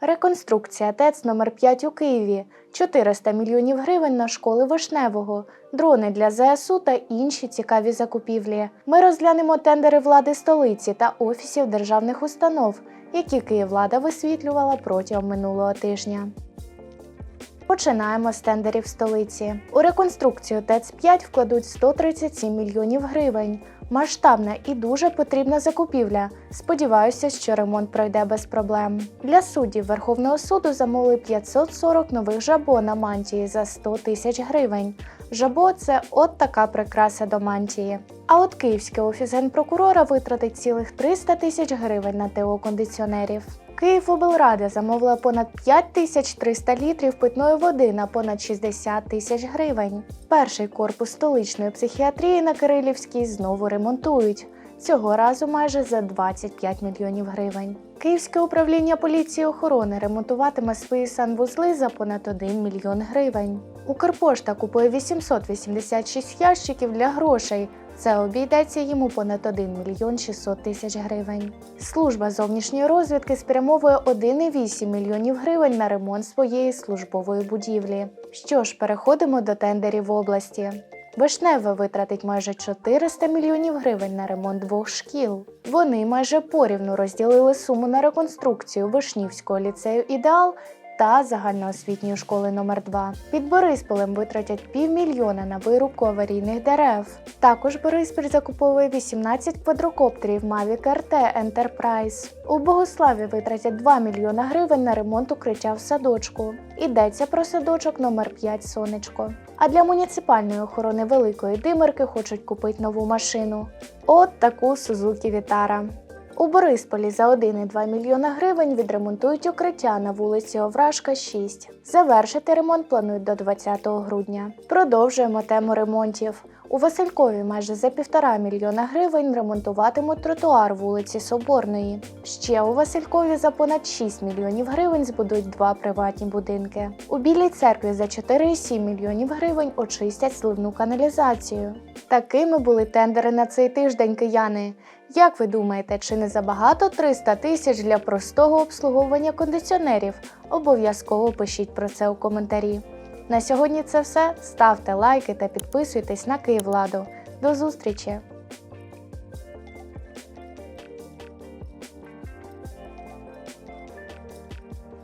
Реконструкція ТЕЦ номер 5 у Києві, 400 мільйонів гривень на школи Вишневого, дрони для ЗСУ та інші цікаві закупівлі. Ми розглянемо тендери влади столиці та офісів державних установ, які Київлада висвітлювала протягом минулого тижня. Починаємо з тендерів столиці. У реконструкцію ТЕЦ-5 вкладуть 137 мільйонів гривень. Масштабна і дуже потрібна закупівля. Сподіваюся, що ремонт пройде без проблем. Для суддів Верховного суду замовили 540 нових жабо на мантії за 100 тисяч гривень. Жабо це от така прикраса до мантії. А от Київський офіс генпрокурора витратить цілих 300 тисяч гривень на ТО кондиціонерів. Київоблрада замовила понад 5300 літрів питної води на понад 60 тисяч гривень. Перший корпус столичної психіатрії на Кирилівській знову ремонтують. Цього разу майже за 25 мільйонів гривень. Київське управління поліції охорони ремонтуватиме свої санвузли за понад 1 мільйон гривень. Укрпошта купує 886 ящиків для грошей. Це обійдеться йому понад 1 мільйон 600 тисяч гривень. Служба зовнішньої розвідки спрямовує 1,8 мільйонів гривень на ремонт своєї службової будівлі. Що ж, переходимо до тендерів області. Вишневе витратить майже 400 мільйонів гривень на ремонт двох шкіл. Вони майже порівну розділили суму на реконструкцію Вишнівського ліцею Ідеал та загальноосвітньої школи номер 2 Під Борисполем витратять півмільйона на вирубку аварійних дерев. Також Бориспіль закуповує 18 квадрокоптерів Mavic RT Enterprise. У Богославі витратять 2 мільйона гривень на ремонт укриття в садочку. Йдеться про садочок номер 5 Сонечко. А для муніципальної охорони Великої Димерки хочуть купити нову машину. От таку Suzuki Vitara. У Борисполі за 1,2 мільйона гривень відремонтують укриття на вулиці Овражка, 6. Завершити ремонт планують до 20 грудня. Продовжуємо тему ремонтів. У Василькові майже за півтора мільйона гривень ремонтуватимуть тротуар вулиці Соборної. Ще у Василькові за понад 6 мільйонів гривень збудують два приватні будинки. У Білій церкві за 4,7 мільйонів гривень очистять сливну каналізацію. Такими були тендери на цей тиждень, кияни. Як ви думаєте, чи не забагато 300 тисяч для простого обслуговування кондиціонерів? Обов'язково пишіть про це у коментарі. На сьогодні це все. Ставте лайки та підписуйтесь на Київладу. До зустрічі!